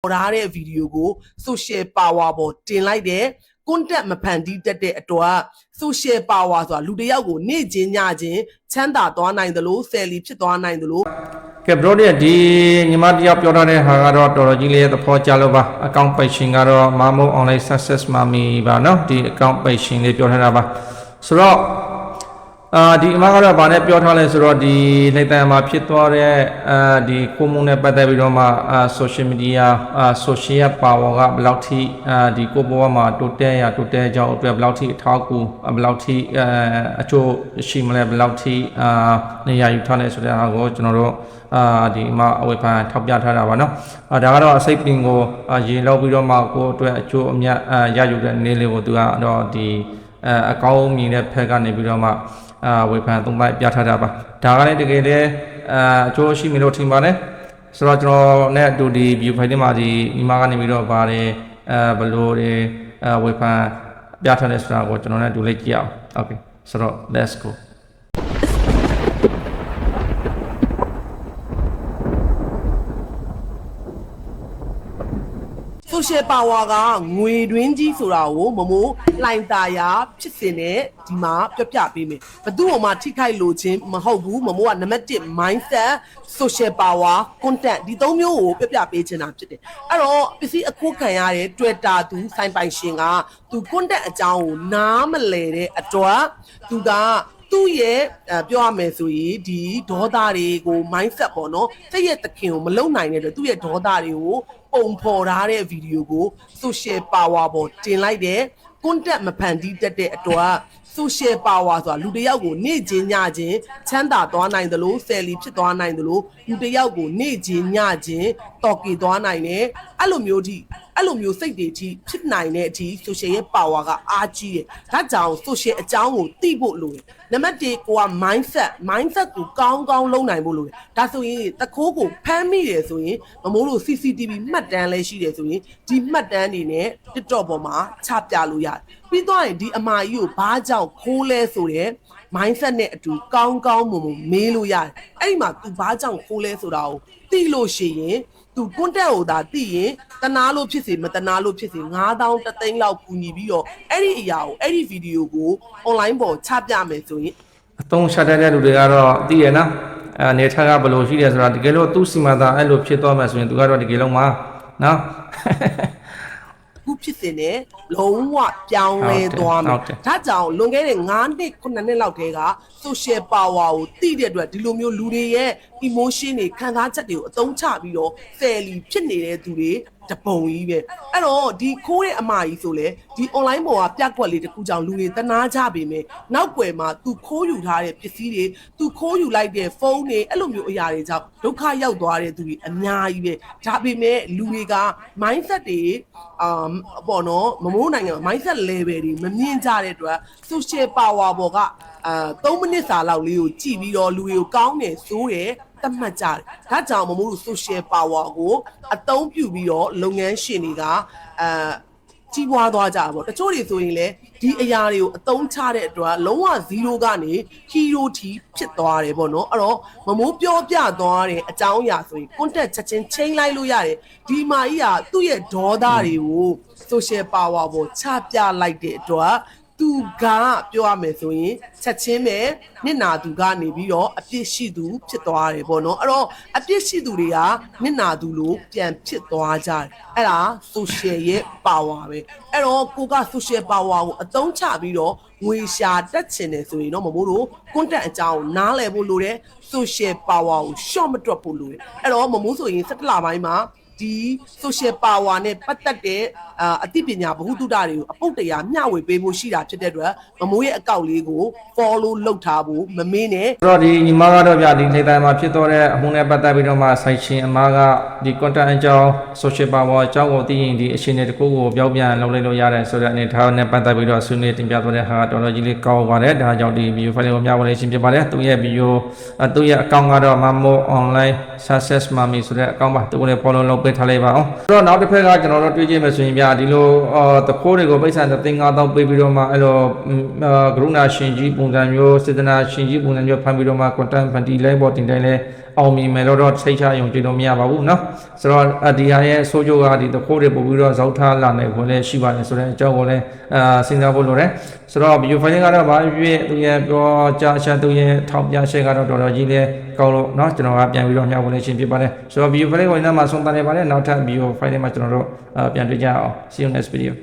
ပေါ်ထားတဲ့ဗီဒီယိုကို social power ပေါ်တင်လိုက်တဲ့ content မဖန်တီးတတ်တဲ့အတွက် social power ဆိုတာလူတစ်ယောက်ကိုနေ့ချင်းညချင်းချမ်းသာသွားနိုင်တယ်လို့ဆယ်လီဖြစ်သွားနိုင်တယ်လို့ ကဲဘရိုတဲ့ဒီညီမတယောက်ပြောထားတဲ့ဟာကတော့တော်တော်ကြီးလေးသဘောကျလို့ပါအကောင့်ပိတ်ရှင်ကတော့မမို့ online success mami ပါเนาะဒီအကောင့်ပိတ်ရှင်လေးပြောထားတာပါဆိုတော့ အာဒီအမကတော့ဗာနဲ့ပြောထားလဲဆိုတော့ဒီလိမ့်တန်မှာဖြစ်သွားတဲ့အာဒီကိုမှုနဲ့ပတ်သက်ပြီးတော့မှအာ social media အာ social power ကဘယ်လောက်ထိအာဒီကိုဘဝမှာတိုးတက်ရတိုးတက်ကြောင်းအတွက်ဘယ်လောက်ထိအထောက်အကူဘယ်လောက်ထိအာအချို့ရှိမလဲဘယ်လောက်ထိအာနေရာယူထားလဲဆိုတဲ့အားကိုကျွန်တော်တို့အာဒီမှာအဝေဖန်ထောက်ပြထားတာပါနော်အာဒါကတော့အစိတ်ပင်ကိုရေလောက်ပြီးတော့မှကိုအတွက်အချို့အမြတ်အာရယူတဲ့နေလေးကိုသူကတော့ဒီအအကောင်းမြင်တဲ့ဖက်ကနေပြီးတော့မှ အာဝေဖန်သုံးပိုက်ပြထားတာပါဒါကလည်းတကယ်လည်းအာအကျိုးရှိမယ်လို့ထင်ပါတယ်ဆိုတော့ကျွန်တော်နဲ့အတူဒီ view file မှာဒီဒီမှာကနေပြီးတော့ပါတယ်အဲဘလို့တွေအဲဝေဖန်ပြထားတဲ့ဆိုတာကိုကျွန်တော်နဲ့အတူလေးကြည့်အောင် okay ဆိုတော့ let's go social power ကငွေတွင်းကြီးဆိုတာကိုမမိုးလှိုင်ตาရဖြစ်စင်တဲ့ဒီမှာပြပြပေးမယ်ဘသူ့ဟိုမှာထိခိုက်လို့ချင်းမဟုတ်ဘူးမမိုးကနံပါတ်1 mindset social power content ဒီသုံးမျိုးကိုပြပြပေးချင်တာဖြစ်တယ်အဲ့တော့ပစ္စည်းအခိုးခံရတဲ့ Twitter သူစိုင်းပိုင်ရှင်ကသူ content အကြောင်းကိုနားမလဲတဲ့အတွက်သူက သူ့ရဲ့အဲပြောရမယ်ဆိုရင်ဒီဒေါသတွေကို mindset ပေါ့နော်စိတ်ရဲ့တခင်ကိုမလုံနိုင်တဲ့အတွက်သူ့ရဲ့ဒေါသတွေကိုပုံဖော်ထားတဲ့ဗီဒီယိုကို social power ပေါ်တင်လိုက်တဲ့ content မဖန်တီးတတ်တဲ့အတွက် social power ဆိုတာလူတစ်ယောက်ကိုနေ့ချင်းညချင်းချမ်းသာသွားနိုင်တယ်လို့ဆယ်လီဖြစ်သွားနိုင်တယ်လို့လူတစ်ယောက်ကိုနေ့ချင်းညချင်းတော်ကီသွားနိုင်တယ်အဲ့လိုမျိုးထိအဲ့လိုမျိုးစိတ်တွေထိဖြစ်နိုင်တဲ့အထိ social ရဲ့ power ကအားကြီးတယ်ဒါကြောင့် social အကြောင်းကိုသိဖို့လိုတယ်နံပါတ်1ကိုက mindset mindset ကိုကောင်းကောင်းလုပ်နိုင်ဖို့လိုတယ်ဒါဆိုရင်တခိုးကိုဖမ်းမိတယ်ဆိုရင်မမိုးလို့ CCTV မှတ်တမ်းလည်းရှိတယ်ဆိုရင်ဒီမှတ်တမ်းတွေနဲ့ TikTok ပေါ်မှာချပြလို့ရတယ်ပြီးတော့ရင်ဒီအမာကြီးကိုဘာကြောင့်ခိုးလဲဆိုတဲ့ mindset နဲ့အတူကောင်းကောင်းမွန်မွန်မေးလို့ရတယ်အဲ့ဒီမှာ तू ဘာကြောင့်ခိုးလဲဆိုတာကိုသိလို့ရှိရင်သူကွန်းတက်ဟိုသာသိရင်တနာလို့ဖြစ်စေမတနာလို့ဖြစ်စေ9000တသိန်းလောက်ကူညီပြီးတော့အဲ့ဒီအရာကိုအဲ့ဒီဗီဒီယိုကို online ပေါ်ချပြမယ်ဆိုရင်အသုံးချတတ်တဲ့လူတွေကတော့သိရနော်အဲအနေထားကဘယ်လိုရှိတယ်ဆိုတာတကယ်လို့သူ့စီမံသားအဲ့လိုဖြစ်သွားမယ်ဆိုရင်သူကတော့တကယ်လုံးမှာနော်ခု ဖြစ်စဉ်နဲ့လုံးဝပြောင်းလဲသွားမယ်ဟုတ်တယ်ဒါကြောင့်လွန်ခဲ့တဲ့9နှစ်9နှစ်လောက်တည်းက social power ကိုသိတဲ့အတွက်ဒီလိုမျိုးလူတွေရဲ့ emotion တွေခံစားချက်တွေကိုအသုံးချပြီးတော့ fairly ဖြစ်နေတဲ့သူတွေ တပုံကြီးပဲအဲ့တော့ဒီခိုးတဲ့အမကြီးဆိုလဲဒီ online ပေါ်ကပြက်ကွက်လေးတစ်ခုကြောင့်လူတွေတနာကြပေမဲ့နောက်ွယ်မှာ तू ခိုးယူထားတဲ့ပစ္စည်းတွေ तू ခိုးယူလိုက်တဲ့ဖုန်းတွေအဲ့လိုမျိုးအရာတွေကြောင့်ဒုက္ခရောက်သွားတဲ့သူတွေအများကြီးပဲဒါပေမဲ့လူတွေက mindset တွေအာပေါ့နော်မမိုးနိုင်ငံ mindset level တွေမမြင်ကြတဲ့အတွက် social power ပေါ်ကအာ3မိနစ်စာလောက်လေးကိုကြည့်ပြီးတော့လူတွေကိုကောင်းတယ်ဆိုတယ် တတ်မှတ်ကြတယ်ဒါကြောင့်မမိုးတို့ social power ကိုအသုံးပြုပြီးတော့လုပ်ငန်းရှင်တွေကအာကြီးပွားသွားကြတာပေါ့တချို့တွေဆိုရင်လည်းဒီအရာတွေကိုအသုံးချတဲ့အတွက်လုံးဝ0ကနေ hero တီဖြစ်သွားတယ်ပေါ့နော်အဲ့တော့မမိုးပြောပြသွားတဲ့အကြောင်းအရာဆိုရင် contact ချက်ချင်းချိန်လိုက်လို့ရတယ်ဒီမာကြီးကသူ့ရဲ့ဒေါသတွေကို social power ပေါ်ချပြလိုက်တဲ့အတွက် သူကပြောရမယ်ဆိုရင်ချက်ချင်းပဲနစ်နာသူကနေပြီးတော့အပြစ်ရှိသူ ဖြစ်သွားတယ်ပေါ့နော်အဲ့တော့အပြစ်ရှိသူတွေကနစ်နာသူလို့ပြန်ဖြစ်သွားကြတယ်အဲ့ဒါ social ရဲ့ power ပဲအဲ့တော့ကိုက social power ကိုအသုံးချပြီးတော့ငွေရှာတက်ချင်တယ်ဆိုရင်တော့မမို့လို့ content အကြောင်းကိုနားလည်ဖို့လိုတယ် social power ကို short မတွက်ဖို့လိုတယ်အဲ့တော့မမိုးဆိုရင်17လပိုင်းမှာ ဒီ social power နဲ့ပတ်သက်တဲ့အာအသိပညာဗဟုသုတတွေကိုအပုတ်တရာမျှဝေပေးဖို့ရှိတာဖြစ်တဲ့အတွက်မမိုးရဲ့အကောင့်လေးကို follow လုပ်ထားဖို့မမင်းနဲ့ဆိုတော့ဒီညီမကတော့ဗျာဒီနေတိုင်းမှာဖြစ်သွားတဲ့အမှုနဲ့ပတ်သက်ပြီးတော့မှဆိုင်ရှင်အမကဒီ content အကြောင်း social power အကြောင်းကိုသိရင်ဒီအရှင်တွေတကူကိုပြောင်းပြန်လုပ်လိုက်လို့ရတယ်ဆိုတဲ့အနေထားနဲ့ပတ်သက်ပြီးတော့ဆွေးနွေးတင်ပြသွားတဲ့ဟာတော်တော်ကြီးလေးကောင်းပါတယ်ဒါကြောင့်ဒီ video file ကိုမျှဝေလေးရှင်းပြပါတယ်သူရဲ့ video အသူရဲ့ account ကတော့ mamo online success mami ဆိုတဲ့ account ပါသူကိုလည်း follow လုပ်ပေးထားလိုက်ပါအောင်ဆိုတော့နောက်တစ်ဖက်ကကျွန်တော်တို့တွေ့ကြည့်မယ်ဆိုရင်ဗျာဒီလိုအော်တခိုးတွေကိုပိတ်ဆန်တဲ့5000ပေးပြီးတော့မှအဲ့လိုကရုဏာရှင်ကြီးပုံစံမျိုးစေတနာရှင်ကြီးပုံစံမျိုးဖန်ပြီးတော့မှ content ဖန်တီးလိုက်ပေါ်တင်တိုင်းလဲအောင်မြင်မယ်တော့တော့စိတ်ချယုံကြည်လို့မရပါဘူးเนาะဆိုတော့အဒီဟာရဲ့အဆိုးကျိုးကဒီတခိုးတွေပို့ပြီးတော့ဇောက်ထားလာနိုင်ခွင့်လည်းရှိပါတယ်ဆိုတဲ့အကြောင်းကိုလည်းအာစဉ်းစားဖို့လိုတယ်ဆိုတော့ video file ကတော့ဘာဖြစ်ဖြစ်သူရဲ့ပြောကြားချက်သူရဲ့ထောက်ပြချက်ကတော့တော်တော်ကြီးလေးကောင်းလို့เนาะကျွန်တော်ကပြန်ပြီးတော့မျှဝေနေခြင်းဖြစ်ပါတယ်ဆိုတော့ video file ကိုလည်းမှာဆုံးသတ်နေပါတယ်နောက်ထပ် video file မှာကျွန်တော်တို့အာပြန်တွေ့ကြအောင် see you next video